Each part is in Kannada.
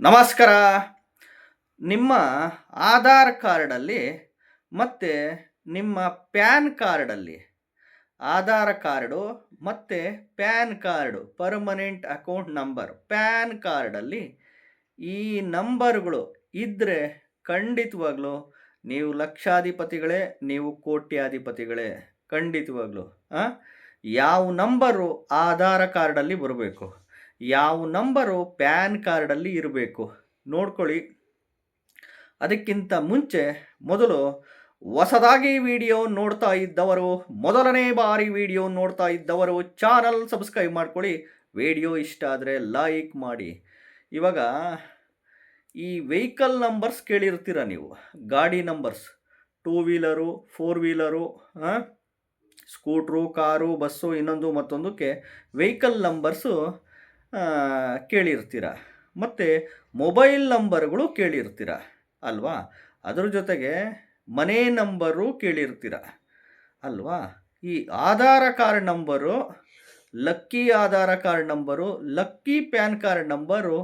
ನಮಸ್ಕಾರ ನಿಮ್ಮ ಆಧಾರ್ ಕಾರ್ಡಲ್ಲಿ ಮತ್ತು ನಿಮ್ಮ ಪ್ಯಾನ್ ಕಾರ್ಡಲ್ಲಿ ಆಧಾರ್ ಕಾರ್ಡು ಮತ್ತು PAN card, permanent account number, PAN ಕಾರ್ಡಲ್ಲಿ ಈ ನಂಬರ್ಗಳು ಇದ್ದರೆ ಖಂಡಿತವಾಗ್ಲೂ ನೀವು ಲಕ್ಷಾಧಿಪತಿಗಳೇ, ನೀವು ಕೋಟ್ಯಾಧಿಪತಿಗಳೇ, ಖಂಡಿತವಾಗ್ಲೂ? ಯಾವ ನಂಬರು ಆಧಾರ ಕಾರ್ಡಲ್ಲಿ ಬರಬೇಕು ಯಾವ ನಂಬರು ಪ್ಯಾನ್ ಕಾರ್ಡಲ್ಲಿ ಇರಬೇಕು. ನೋಡ್ಕೊಳ್ಳಿ. ಅದಕ್ಕಿಂತ ಮುಂಚೆ ಮೊದಲು ಹೊಸದಾಗಿ ವಿಡಿಯೋ ನೋಡ್ತಾ ಇದ್ದವರು, ಮೊದಲನೇ ಬಾರಿ ವಿಡಿಯೋ ನೋಡ್ತಾ ಇದ್ದವರು ಚಾನಲ್ ಸಬ್ಸ್ಕ್ರೈಬ್ ಮಾಡ್ಕೊಳ್ಳಿ. ವಿಡಿಯೋ ಇಷ್ಟ ಆದರೆ ಲೈಕ್ ಮಾಡಿ. ಇವಾಗ ಈ ವೆಹಿಕಲ್ ನಂಬರ್ಸ್ ಕೇಳಿರ್ತೀರ ನೀವು? ಗಾಡಿ numbers. Two wheeler, four wheeler scooter, car, bus ಇನ್ನೊಂದು ಮತ್ತೊಂದಕ್ಕೆ ವೆಹಿಕಲ್ ನಂಬರ್ಸು ಕೇಳಿರ್ತೀರ. ಮತ್ತು ಮೊಬೈಲ್ ನಂಬರ್ಗಳು ಕೇಳಿರ್ತೀರ, ಅಲ್ವಾ? ಅದ್ರ ಜೊತೆಗೆ ಮನೆ ನಂಬರು ಕೇಳಿರ್ತೀರ, ಅಲ್ವಾ? ಈ Aadhaar card number, lucky Aadhaar card number, lucky PAN card number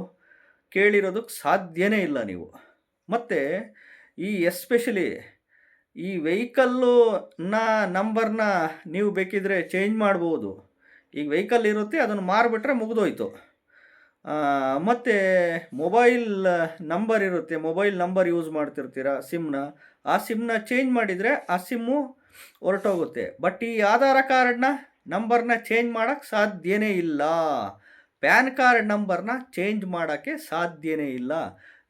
ಕೇಳಿರೋದಕ್ಕೆ ಸಾಧ್ಯನೇ ಇಲ್ಲ ನೀವು. ಮತ್ತು ಈ ಎಸ್ಪೆಷಲಿ ಈ ವೆಹಿಕಲ್ಲು ನಂಬರ್ನ ನೀವು ಬೇಕಿದ್ರೆ ಚೇಂಜ್ ಮಾಡ್ಬೋದು. ಈಗ ವೆಹಿಕಲ್ ಇರುತ್ತೆ, ಅದನ್ನು ಮಾರಿಬಿಟ್ರೆ ಮುಗಿದೋಯ್ತು. ಮತ್ತು ಮೊಬೈಲ್ ನಂಬರ್ ಇರುತ್ತೆ ಮೊಬೈಲ್ ನಂಬರ್ ಯೂಸ್ ಮಾಡ್ತಿರ್ತೀರ ಸಿಮ್ನ ಆ ಸಿಮ್ನ ಚೇಂಜ್ ಮಾಡಿದರೆ ಆ ಸಿಮ್ಮು ಹೊರಟೋಗುತ್ತೆ. ಬಟ್ ಈ ಆಧಾರ ಕಾರ್ಡ್ನ ನಂಬರ್ನ ಚೇಂಜ್ ಮಾಡೋಕ್ಕೆ ಸಾಧ್ಯನೇ ಇಲ್ಲ. ಪ್ಯಾನ್ ಕಾರ್ಡ್ ನಂಬರ್ನ ಚೇಂಜ್ ಮಾಡೋಕ್ಕೆ ಸಾಧ್ಯನೇ ಇಲ್ಲ.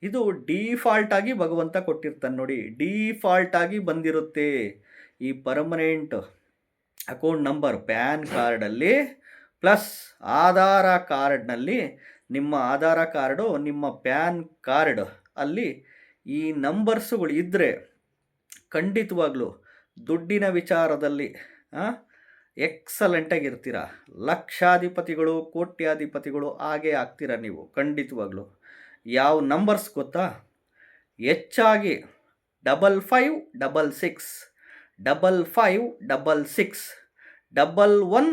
ಇದು ಡೀಫಾಲ್ಟಾಗಿ ಭಗವಂತ ಕೊಟ್ಟಿರ್ತಾನೆ ನೋಡಿ ಡೀಫಾಲ್ಟಾಗಿ ಬಂದಿರುತ್ತೆ ಈ ಪರ್ಮನೆಂಟ್ ಅಕೌಂಟ್ ನಂಬರ್, ಪ್ಯಾನ್ ಕಾರ್ಡಲ್ಲಿ ಪ್ಲಸ್ ಆಧಾರ ಕಾರ್ಡ್ನಲ್ಲಿ ನಿಮ್ಮ ಆಧಾರ ಕಾರ್ಡು, ನಿಮ್ಮ ಪ್ಯಾನ್ ಕಾರ್ಡ್ ಅಲ್ಲಿ ಈ ನಂಬರ್ಸುಗಳು ಇದ್ದರೆ ಖಂಡಿತವಾಗ್ಲೂ ದುಡ್ಡಿನ ವಿಚಾರದಲ್ಲಿ ಎಕ್ಸಲೆಂಟಾಗಿರ್ತೀರ ಲಕ್ಷಾಧಿಪತಿಗಳು, ಕೋಟ್ಯಾಧಿಪತಿಗಳು ಹಾಗೆ ಆಗ್ತೀರ ನೀವು, ಖಂಡಿತವಾಗ್ಲೂ. ಯಾವ ನಂಬರ್ಸ್ ಗೊತ್ತಾ? ಹೆಚ್ಚಾಗಿ double five double six double five, double six, double one,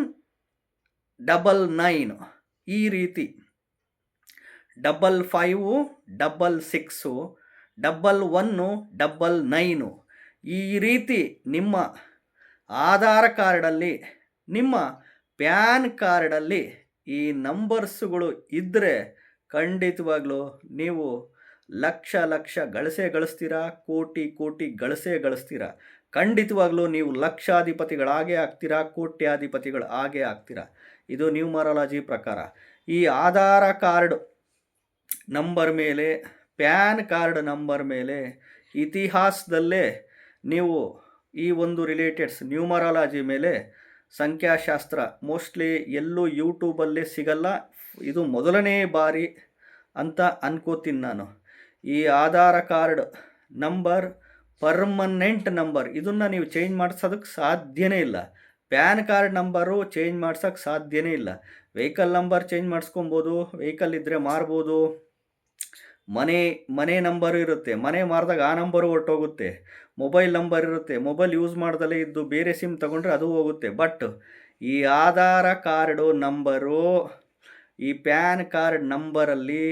double nine ಈ ರೀತಿ. Double five, double six, double one double nine ಈ ರೀತಿ ನಿಮ್ಮ ಆಧಾರ್ ಕಾರ್ಡಲ್ಲಿ, ನಿಮ್ಮ ಪ್ಯಾನ್ ಕಾರ್ಡಲ್ಲಿ ಈ ನಂಬರ್ಸ್ಗಳು ಇದ್ದರೆ ಖಂಡಿತವಾಗ್ಲೂ ನೀವು ಲಕ್ಷ ಲಕ್ಷ ಗಳಿಸೇ ಗಳಿಸ್ತೀರಾ? ಕೋಟಿ ಕೋಟಿ ಗಳಿಸೇ ಗಳಿಸ್ತೀರಾ? ಖಂಡಿತವಾಗ್ಲೂ ನೀವು ಲಕ್ಷಾಧಿಪತಿಗಳಾಗೇ ಆಗ್ತೀರಾ? ಕೋಟ್ಯಾಧಿಪತಿಗಳು ಆಗೇ ಆಗ್ತೀರಾ? ಇದು ನ್ಯೂಮರಾಲಜಿ ಪ್ರಕಾರ. ಈ ಆಧಾರ ಕಾರ್ಡ್ ನಂಬರ್ ಮೇಲೆ, ಪ್ಯಾನ್ ಕಾರ್ಡ್ ನಂಬರ್ ಮೇಲೆ ಇತಿಹಾಸದಲ್ಲೇ ನೀವು ಈ ಒಂದು ರಿಲೇಟೆಡ್ಸ್ ನ್ಯೂಮರಾಲಜಿ ಮೇಲೆ ಸಂಖ್ಯಾಶಾಸ್ತ್ರ ಮೋಸ್ಟ್ಲಿ ಎಲ್ಲೂ ಯೂಟ್ಯೂಬಲ್ಲೇ ಸಿಗಲ್ಲ. ಇದು ಮೊದಲನೇ ಬಾರಿ ಅಂತ ಅನ್ಕೋತೀನಿ ನಾನು. ಈ Aadhaar card number, permanent number ಇದನ್ನು ನೀವು ಚೇಂಜ್ ಮಾಡಿಸೋದಕ್ಕೆ ಸಾಧ್ಯನೇ ಇಲ್ಲ. ಪ್ಯಾನ್ ಕಾರ್ಡ್ ನಂಬರು ಚೇಂಜ್ ಮಾಡ್ಸೋಕ್ಕೆ ಸಾಧ್ಯನೇ ಇಲ್ಲ. ವೆಹಿಕಲ್ ನಂಬರ್ ಚೇಂಜ್ ಮಾಡಿಸ್ಕೊಬೋದು, ವೆಹಿಕಲ್ ಇದ್ದರೆ ಮಾರ್ಬೋದು. ಮನೆ ಮನೆ ನಂಬರು ಇರುತ್ತೆ. ಮನೆ ಮಾರಿದಾಗ ಆ ನಂಬರು ಹೊರಟೋಗುತ್ತೆ ಮೊಬೈಲ್ ನಂಬರ್ ಇರುತ್ತೆ. ಮೊಬೈಲ್ ಯೂಸ್ ಮಾಡ್ದಲೇ ಇದ್ದು ಬೇರೆ ಸಿಮ್ ತಗೊಂಡ್ರೆ ಅದು ಹೋಗುತ್ತೆ. ಬಟ್ ಈ ಆಧಾರ ಕಾರ್ಡು ನಂಬರು ಈ ಪ್ಯಾನ್ ಕಾರ್ಡ್ ನಂಬರಲ್ಲಿ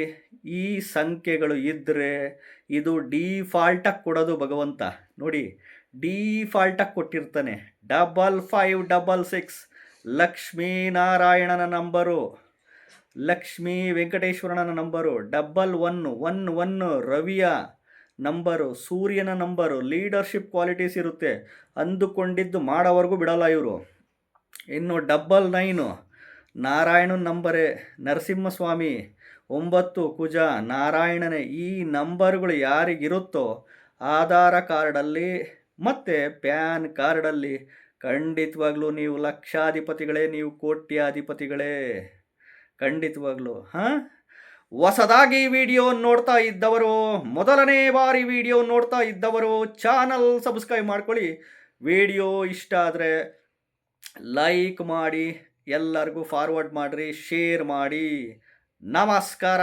ಈ ಸಂಖ್ಯೆಗಳು ಇದ್ದರೆ ಇದು ಡೀಫಾಲ್ಟಾಗಿ ಕೊಡೋದು ಭಗವಂತ. ನೋಡಿ, ಡೀಫಾಲ್ಟಾಗಿ ಕೊಟ್ಟಿರ್ತಾನೆ. Double five double six. ಲಕ್ಷ್ಮೀನಾರಾಯಣನ number. Lakshmi ವೆಂಕಟೇಶ್ವರನ number. Double one one one ರವಿಯ ನಂಬರು. ಸೂರ್ಯನ ನಂಬರು. ಲೀಡರ್ಶಿಪ್ ಕ್ವಾಲಿಟೀಸ್ ಇರುತ್ತೆ. ಅಂದುಕೊಂಡಿದ್ದು ಮಾಡೋವರೆಗೂ ಬಿಡಲ್ಲ ಇವರು. ಇನ್ನು ಡಬಲ್ ನೈನು ನಾರಾಯಣನ ನಂಬರೇ. ನರಸಿಂಹಸ್ವಾಮಿ, ಒಂಬತ್ತು ಕುಜ ನಾರಾಯಣನೇ, ಈ ನಂಬರ್ಗಳು ಯಾರಿಗಿರುತ್ತೋ ಆಧಾರ ಕಾರ್ಡಲ್ಲಿ ಮತ್ತು ಪ್ಯಾನ್ ಕಾರ್ಡಲ್ಲಿ ಖಂಡಿತವಾಗ್ಲೂ ನೀವು ಲಕ್ಷಾಧಿಪತಿಗಳೇ, ನೀವು ಕೋಟ್ಯಾಧಿಪತಿಗಳೇ. ಖಂಡಿತವಾಗ್ಲೂ, ಹಾಂ? ಹೊಸದಾಗಿ ವಿಡಿಯೋ ನೋಡ್ತಾ ಇದ್ದವರು, ಮೊದಲನೇ ಬಾರಿ ವಿಡಿಯೋ ನೋಡ್ತಾ ಇದ್ದವರು, ಚಾನಲ್ ಸಬ್ಸ್ಕ್ರೈಬ್ ಮಾಡ್ಕೊಳ್ಳಿ. ವಿಡಿಯೋ ಇಷ್ಟ ಆದರೆ ಲೈಕ್ ಮಾಡಿ ಎಲ್ಲರಿಗೂ ಫಾರ್ವರ್ಡ್ ಮಾಡಿರಿ ಶೇರ್ ಮಾಡಿ. ನಮಸ್ಕಾರ.